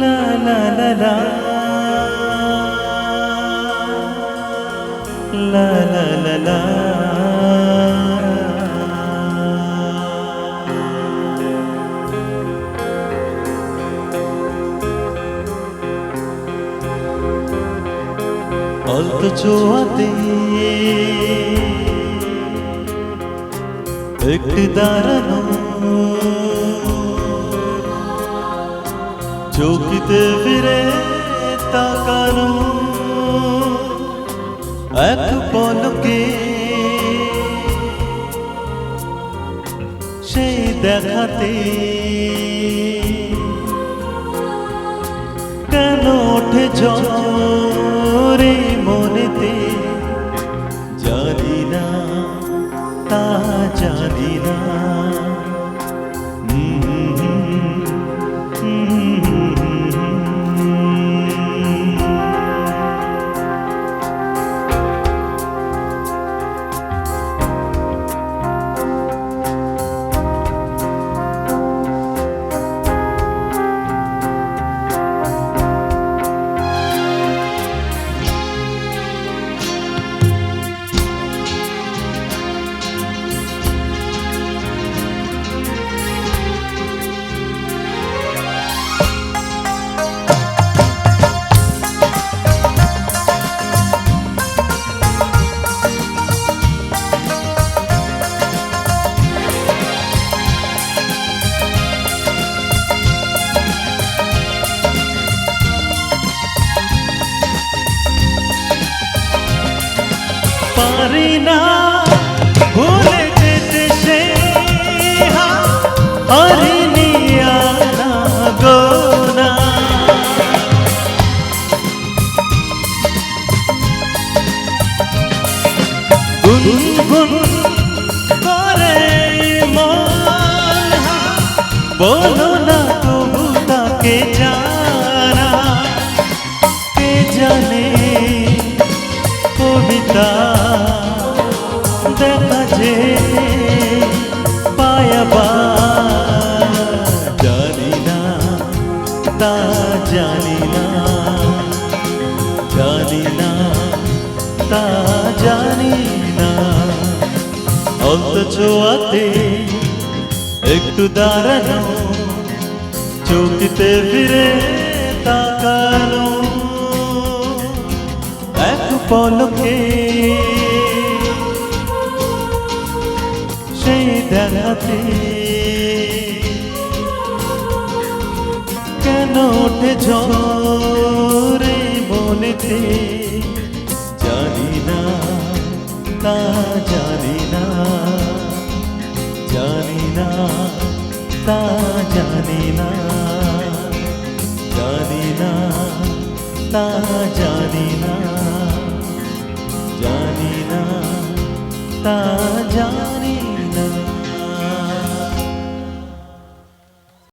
লা লা লা লা অল্প ছোঁয়াতে একটু দাঁড়ানো চৌকিতে ফিরে তাকানো। এক পলকে সেই দেখাতে কেন ওঠে ঝরে পারি না। ভুলে যেতে সে হরিণী আনা গোনা। গুনগুন করে মন বলো না পায়াবা জানি তা জানি না। জানি না, তা জানি না। ছোঁয়াতে একটু দাঁড়ানো চৌকিতে ফিরে তাকানো। এক পলকে দেখাতে কেন ওঠে ঝরে মনেতে জানি না তা জানি না। জানি না তা জানি না। জানি না তা জানি না। জানি না তা জানি